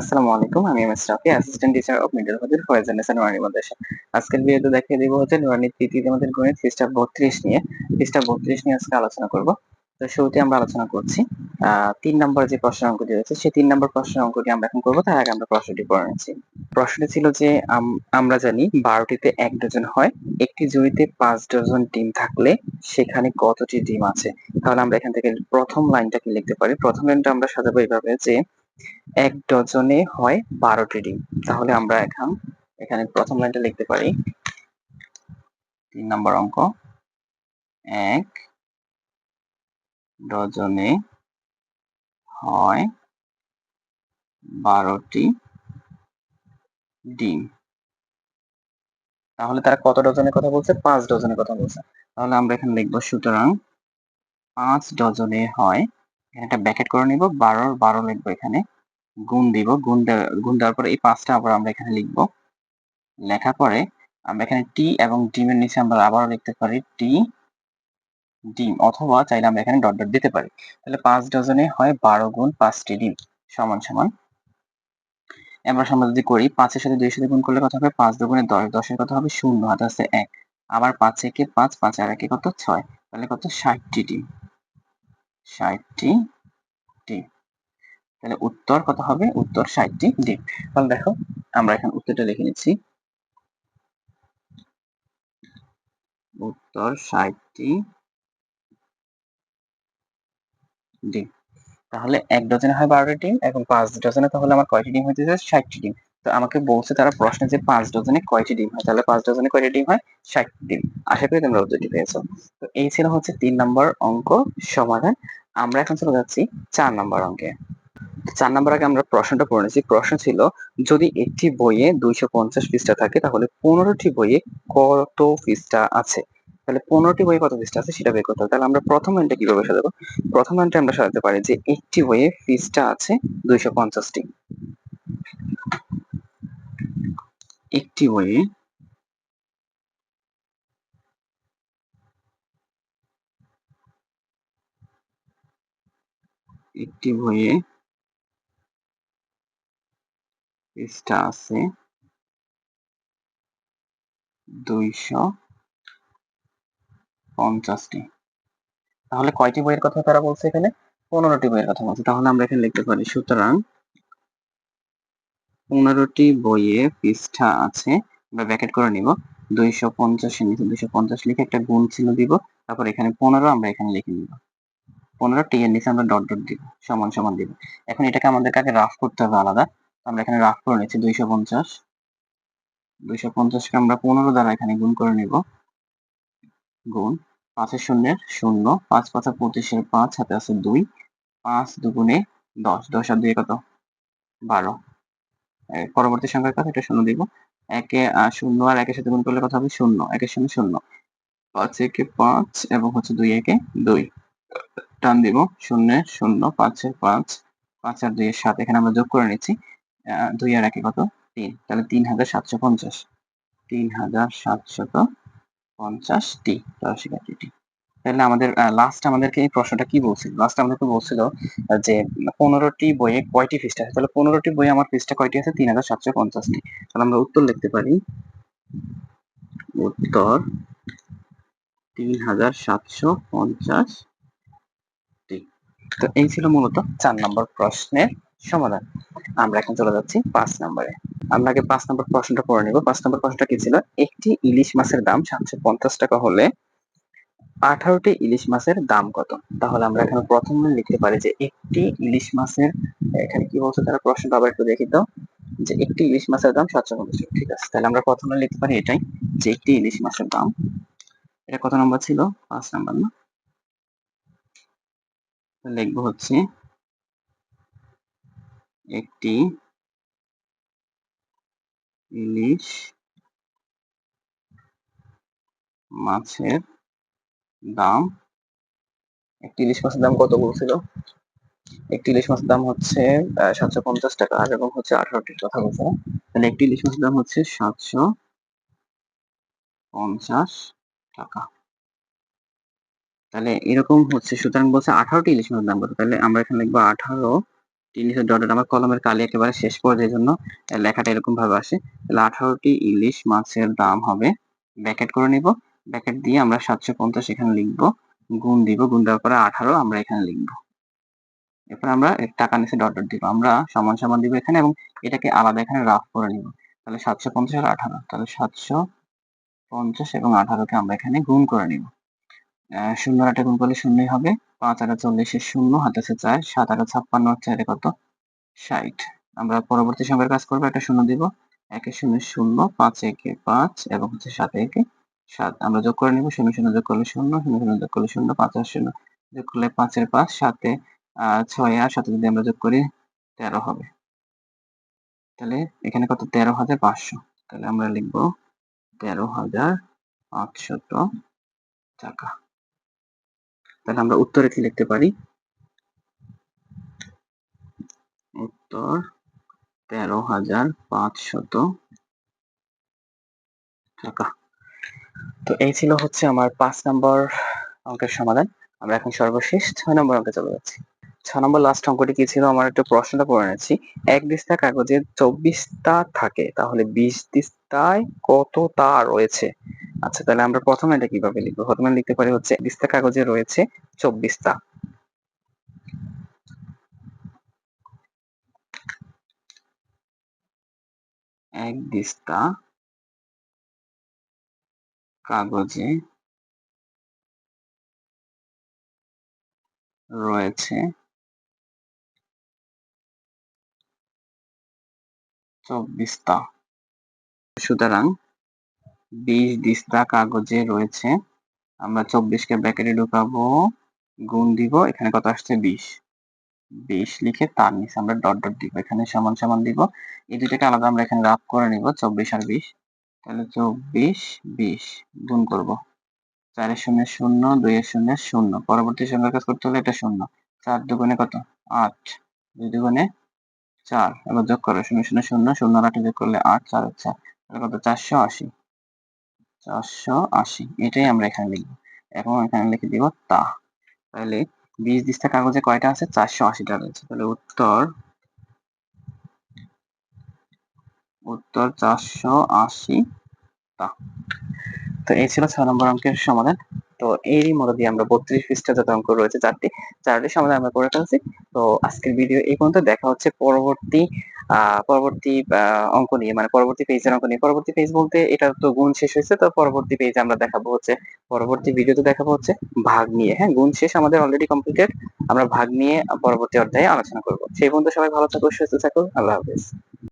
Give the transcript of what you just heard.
আসসালামু আলাইকুম, আমি M S Rafi assistant teacher of middle হজের ফয়েজানেসা নুরানি মাদ্রাসা আজকের ভিডিওতে দেখিয়ে দিব হচ্ছে নুরানি তৃতীয় আমাদের গণিত পৃষ্ঠা বত্রিশ নিয়ে। পৃষ্ঠা বত্রিশ নিয়ে আজকে আলোচনা করব। তো শুরুতে আমরা আলোচনা করছি তিন নম্বর যে প্রশ্নের অঙ্কটি রয়েছে, সেই তিন নম্বর প্রশ্নের অঙ্কটি আমরা এখন করব, তার আগে আমরা প্রশ্নটি পড়ে নিচ্ছি। প্রশ্নটি ছিল যে আমরা জানি বারোটিতে এক ডজন হয়, একটি জুড়িতে পাঁচ ডজন ডিম থাকলে সেখানে কতটি ডিম আছে? তাহলে আমরা এখান থেকে প্রথম লাইনটাকে লিখতে পারি? প্রথম লাইনটা আমরা সাজাবো এইভাবে যে এক ডজনে হয় বারোটি ডিম তাহলে আমরা এখন এখানে প্রথম লাইনটা লিখতে পারি। তিন নম্বর অঙ্ক। এক ডজনে হয় বারোটি ডিম। তাহলে তারা কত ডজনের কথা বলছে? পাঁচ ডজনের কথা বলছে। তাহলে আমরা এখানে লিখব, সুতরাং পাঁচ ডজনে হয় একটা ব্যাকেট করে নিব বারোর বারো লিখব এখানে, গুণ দিব, গুণ গুণ দেওয়ার পরে এই পাঁচটা আবার আমরা এখানে লিখব। লেখার পরে আমরা এখানে টি এবং ডিমের নিচে আমরা আবারও লিখতে পারি টি ডিম অথবা চাইলে আমরা এখানে ডট ডট দিতে পারি। তাহলে পাঁচ ডজনে হয় বারো গুণ পাঁচটি ডিম সমান সমান। আমরা যদি করি, পাঁচের সাথে দুইয়ের সাথে গুণ করলে কত হবে? পাঁচ দুগুণে দশ, দশের কত হবে? শূন্য, হাতে আছে এক। আবার পাঁচ একে পাঁচ পাঁচ আর একে কত? ছয়। তাহলে কত? ষাটটি ডিম ষাটটি ডিম তাহলে উত্তর কত হবে? উত্তর ষাটটি ডিম তাহলে দেখো, আমরা এখন উত্তরটা লিখে নিচ্ছি। উত্তর ষাটটি ডিম তাহলে এক ডজনে হয় বারোটি ডিম এবং পাঁচ ডজনে, তাহলে আমার কয়টি ডিম হইতেছে? ষাটটি ডিম। তো আমাকে বলছে তারা প্রশ্নে যে পাঁচ ডজনে কয়টি ডিম হয়? তাহলে পাঁচ ডজনে কয়টি ডিম হয়? ষাটটি ডিম। আশা করি তোমরা উত্তরটি পেয়েছ। তো এই ছিল হচ্ছে তিন নম্বর অঙ্ক সমাধান। আমরা এখন চলে যাচ্ছি চার নম্বর অঙ্কে। চার নম্বর আগে আমরা প্রশ্নটা পড়ে নিয়েছি। প্রশ্ন ছিল, যদি একটি বইয়ে দুইশো পঞ্চাশ পৃষ্ঠা থাকে, তাহলে পনেরোটি বইয়ে কত পৃষ্ঠা আছে? তাহলে পনেরোটি বইয়ে কত পৃষ্ঠা আছে সেটা বের করতে হবে। তাহলে আমরা প্রথম লাইনটা কীভাবে সাজাবো? প্রথম লাইনটা আমরা সাজাতে পারি যে, একটি বইয়ে পৃষ্ঠা আছে দুইশো পঞ্চাশটি। একটি বইয়ে একটি বইয়ে পৃষ্ঠা আছে। দুইশো পঞ্চাশটি। তাহলে কয়টি বইয়ের কথা তারা বলছে এখানে? পনেরোটি বইয়ের কথা বলছে। তাহলে আমরা এখানে লিখতে পারি। সুতরাং পনেরোটি বইয়ে পৃষ্ঠা আছে। আমরা ব্যাকেট করে নিব। দুইশো পঞ্চাশের নিচে দুইশো পঞ্চাশ লিখে একটা গুণ চিহ্ন দিব। তারপর এখানে পনেরো আমরা এখানে লিখে নিব। পনেরো টি এর নিচে আমরা ডট ডট দিব, সমান সমান দিব। এখন এটাকে আমাদের কাছে রাফ করতে হবে আলাদা? আমরা এখানে রাফ করে নিচ্ছি দুইশো পঞ্চাশ। দুইশো পঞ্চাশকে আমরা পনেরো দ্বারা এখানে গুণ করে নিব। গুণ পাঁচের শূন্যের শূন্য, পাঁচ পাঁচা পঁচিশের পাঁচ হাতে আছে দুই। পাঁচ দুগুণে দশ দশ আর দুই কত? বারো। পরবর্তী সংখ্যার কথা এটা শূন্য দিব। একে শূন্য আর একের সাথে গুণ করলে কথা হবে? শূন্য, একের শূন্য শূন্য। পাঁচ একে পাঁচ এবং হচ্ছে দুই একে দুই। টান দিব, শূন্য শূন্য পাঁচের পাঁচ পাঁচ আর দুইয়ের সাত, এখানে আমরা যোগ করে নিচ্ছি। দুই আর একে কত? তিন। তাহলে তিন হাজার সাতশো পঞ্চাশ। তিন হাজার সাতশত পঞ্চাশটি শিক্ষার্থীটি তাহলে আমাদের লাস্ট আমাদেরকে এই প্রশ্নটা কি বলছিল? লাস্ট আমাদেরকে বলছিল যে পনেরোটি বইয়ে কয়টি পৃষ্ঠা আছে? তাহলে পনেরোটি বইয়ে আমার পৃষ্ঠা কয়টি আছে? তিন হাজার সাতশো পঞ্চাশটি তাহলে আমরা উত্তর লিখতে পারি। উত্তর, তিন হাজার সাতশো পঞ্চাশ তো এই ছিল মূলত চার নম্বর প্রশ্নের সমাধান। আমরা এখন চলে যাচ্ছি পাঁচ নম্বরে। আমরা আগে পাঁচ নম্বর প্রশ্নটা পড়ে নিব। পাঁচ নম্বর প্রশ্নটা কি ছিল? একটি ইলিশ মাছের দাম সাতশো পঞ্চাশ টাকা হলে আঠারোটি ইলিশ মাছের দাম কত? তাহলে আমরা এখানে প্রথমে লিখতে পারি যে একটি ইলিশ মাছের, এখানে কি বলছে তারা প্রশ্নটা আবার একটু দেখি তো, যে একটি ইলিশ মাছের দাম সাতশো পঞ্চাশ ঠিক আছে, তাহলে আমরা প্রথমে লিখতে পারি এটাই, যে একটি ইলিশ মাছের দাম। এটা কত নম্বর ছিল? পাঁচ নাম্বার না? লিখব হচ্ছে একটি ইলিশ মাছের দাম, একটি ইলিশ মাছের দাম কত বলছিল? একটি ইলিশ মাছের দাম হচ্ছে সাতশো পঞ্চাশ টাকা এবং হচ্ছে আঠারোটির কথা বলছে। তাহলে একটি ইলিশ মাছের দাম হচ্ছে সাতশো পঞ্চাশ টাকা। তাহলে এরকম হচ্ছে, সুতরাং বলছে আঠারোটি ইলিশ মাছের দাম কত? তাহলে আমরা এখানে লিখব আঠারো নিচে ডট আমার কলমের কালি একেবারে শেষ পর্যায়ের জন্য লেখাটা এরকম ভাবে আসে। তাহলে আঠারোটি ইলিশ মাছের দাম হবে, ব্যাকেট করে নিব, ব্যাকেট দিয়ে আমরা সাতশো পঞ্চাশ এখানে লিখব, গুণ দিব, গুণ দেওয়ার পরে আঠারো আমরা এখানে লিখব। এরপর আমরা টাকা নিচে ডট ডট দিব, আমরা সমান সমান দিব এখানে এবং এটাকে আলাদা এখানে রাফ করে নিব। তাহলে সাতশো পঞ্চাশ আর আঠারো, তাহলে সাতশো পঞ্চাশ এবং আঠারোকে আমরা এখানে গুণ করে নিব। শূন্য আটে গুণ করলে শূন্যই হবে। পাঁচ আটা চল্লিশে শূন্য, হাতে আছে চার, সাত আটা ছাপ্পান্ন আরে কত? ষাট। আমরা পরবর্তী সংখ্যার কাজ করব, একটা শূন্য দিব। একে শূন্য শূন্য, পাঁচ একে পাঁচ, এবং হচ্ছে সাত একে সাত। আমরা যোগ করে নিব, শূন্য শূন্য যোগ করলে শূন্য শূন্য শূন্য যোগ করলে শূন্য, পাঁচ আর শূন্য যোগ করলে পাঁচের পাঁচ, সাতে ছয় আর সাথে যদি আমরা যোগ করি, তেরো হবে। তাহলে এখানে কত? তেরো হাজার পাঁচশো। তাহলে আমরা লিখব, তেরো হাজার পাঁচশত টাকা। তাহলে আমরা উত্তরে কি লিখতে পারি? উত্তর তেরো হাজার পাঁচশত টাকা। তো এই ছিল হচ্ছে আমার পাঁচ নম্বর অঙ্কের সমাধান। আমরা এখন সর্বশেষ ছয় নম্বর অঙ্কে চলে যাচ্ছি। ছয় নম্বর লাস্ট অঙ্কটি কি ছিল? আমার একটু প্রশ্নটা পড়ে নিচ্ছি। এক দিস্তা কাগজে চব্বিশটা থাকে, তাহলে বিশ দিস্তায় কত তা রয়েছে? আচ্ছা তাহলে আমরা প্রথমে এটা কীভাবে লিখব? প্রথমে লিখতে পারি হচ্ছে দিস্তা কাগজে রয়েছে চব্বিশটা। এক দিস্তা কাগজে রয়েছে চব্বিশটা। সুতরাং বিশ দিস্তা কাগজে রয়েছে। আমরা চব্বিশকে ব্র্যাকেটে ঢুকাবো। গুণ দিব, এখানে কত আসছে? বিশ। বিশ লিখে তার নিচে আমরা ডট ডট দিব, এখানে সমান সমান দিব। এই দুইটাকে আলাদা আমরা এখানে রাফ করে নিব, চব্বিশ আর বিশ। তাহলে চব্বিশ, বিশ, গুণ করব। চারের শূন্য শূন্য দুইয়ের শূন্য শূন্য। পরবর্তী সংখ্যার কাজ করতে হলে এটা শূন্য। চার দুগুণে কত? আট। দুই দুগুণে চার। এবার যোগ করো, শূন্য শূন্য শূন্য শূন্য আটে যোগ করলে আট, চার চার। কত? চারশো আশি। চারশো আশি, এটাই আমরা এখানে লিখব। এখন এখানে লিখে দিব তা। তাহলে বিশ দিস্তা কাগজে কয়টা আছে? চারশো আশিটা রয়েছে। তাহলে উত্তর উত্তর চারশো আশি তা তো এই ছিল ছয় নম্বর অঙ্কের সমাধান। তো এরই মধ্যে দিয়ে আমরা বত্রিশ পৃষ্ঠা যত অঙ্ক রয়েছে, চারটি চারটি সমাধান আমরা করে ফেলছি। তো আজকের ভিডিও এই পর্যন্ত। দেখা হচ্ছে পরবর্তী পরবর্তী অঙ্ক নিয়ে মানে পরবর্তী পেজের অঙ্ক নিয়ে। পরবর্তী পেজ বলতে এটা তো গুণ শেষ হয়েছে, তো পরবর্তী পেজে আমরা দেখাবো হচ্ছে, পরবর্তী ভিডিওতে দেখাবো হচ্ছে ভাগ নিয়ে। হ্যাঁ গুণ শেষ আমাদের অলরেডি কমপ্লিটেড আমরা ভাগ নিয়ে পরবর্তী অধ্যায়ে আলোচনা করব। সেই পর্যন্ত সবাই ভালো থাকো, সুস্থ থাকো। আল্লাহ হাফেজ।